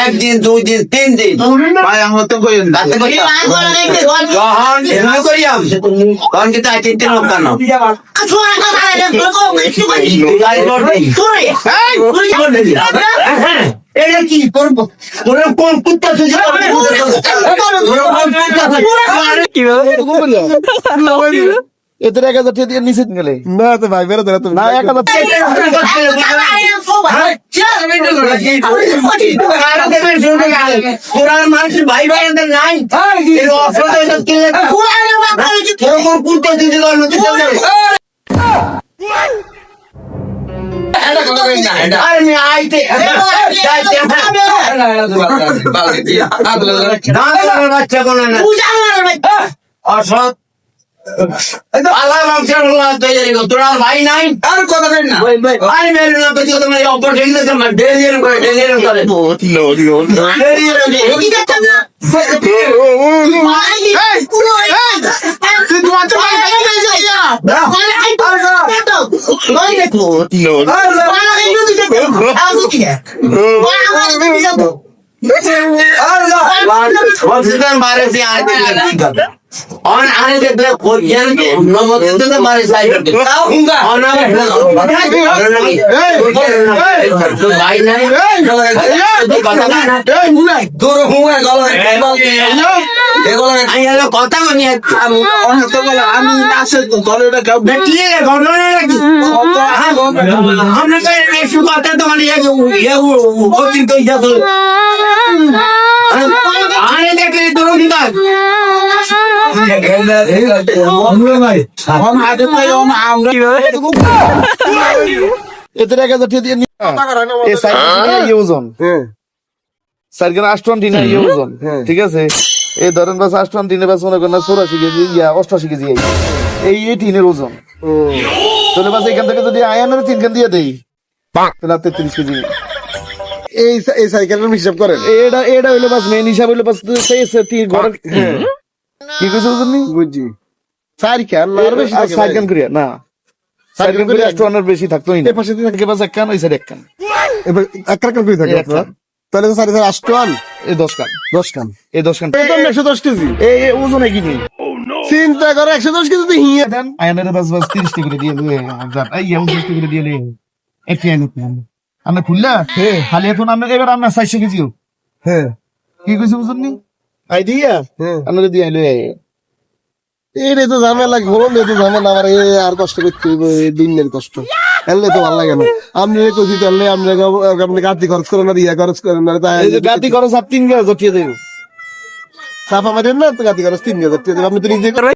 একদিন দুই দিন তিন দিন ভাই আমার তো কইেন যখন এমনি করিয়াম তখন কিন্তু আই তিন দিন কেন এটা কি করব তোর কোন কুত্তা তুই এদের এক হাজার টাকা দিয়ে নিচে গেলে না তো ভাই না তুমি না এক হাজার ভাই ভাই নাই অসৎ ভাই নাই আর কথা না আরে মেরে না পেছি তোমার অপরচুনিটি তোমার ডেলিভারি করে ডেলিভারি করে তুই তোমার তো বলছিলাম বারে সে আর অন আনে যে বে কোয়ান নমতে তো কথা না এই মুলাই তোর হুয়া গলা এগুলো আমি বেটিয়ে ঘটনা এদের এক হাজার টাকা দিয়ে নি- এই সাইকেল ওজন সাইকেল আষ্টন দিনে ইয়ে ঠিক আছে এই ধরেন বাস আষ্টন দিনে বাস মনে করেন চৌরাশি কেজি ইয়া অষ্টাশি কেজি এই। এই এই টিনের ওজন তাহলে বাস এখান থেকে যদি আয়ানের তিন খান দিয়ে দেই তাহলে আর তেত্রিশ কেজি এই এই সাইকেলের হিসাব করেন। এটা এটা হইল বাস মেন হিসাব হইল বাস সেই ঘরের কি কইছো বুঝছি। ক্যান না আরও বেশি। সাইকেল করিয়া? না। সাইকেল সাইকেল করিয়া করিয়া আষ্টনের বেশি থাকতোই না। এই পাশে থাকে। বাস এক কান ওই সাইড এক কান এবার এক কান করে থাকে আপনার? তাহলে তো সাড়ে চার এই দশ কান। দশ কান। এই দশ কান। তো একশো দশ কেজি। এই এই ওজনে কিনি চিন্তা করে একশো দশ কেজি তো হিয়ে দেন। আয়নের বাস বাস তিরিশ টি করে দিয়ে যান এই উনত্রিশ টি করে দিয়ে লয়ে একটি আইন আমরা খুললা? হ্যাঁ খালি এখন আমরা এবার আমরা চারশো কেজিও। হ্যাঁ কি কইছে বুঝুন নি আইডিয়া? হ্যাঁ আমরা দিয়ে লয়ে আই এই তো ঝামেলা ঘুরন ঝামেলা আমার এই আর কষ্ট করতে দিনের কষ্ট। এলে তো ভালো লাগে না। আপনি কইছি তাহলে আপনি আপনি গাড়ি খরচ করেন না ইয়া খরচ করেন না তাই গাতি খরচ আর তিন গাছ জটিয়ে চাপা মারেন না তো গাড়ি খরচ তিন হাজার আপনি তো নিজে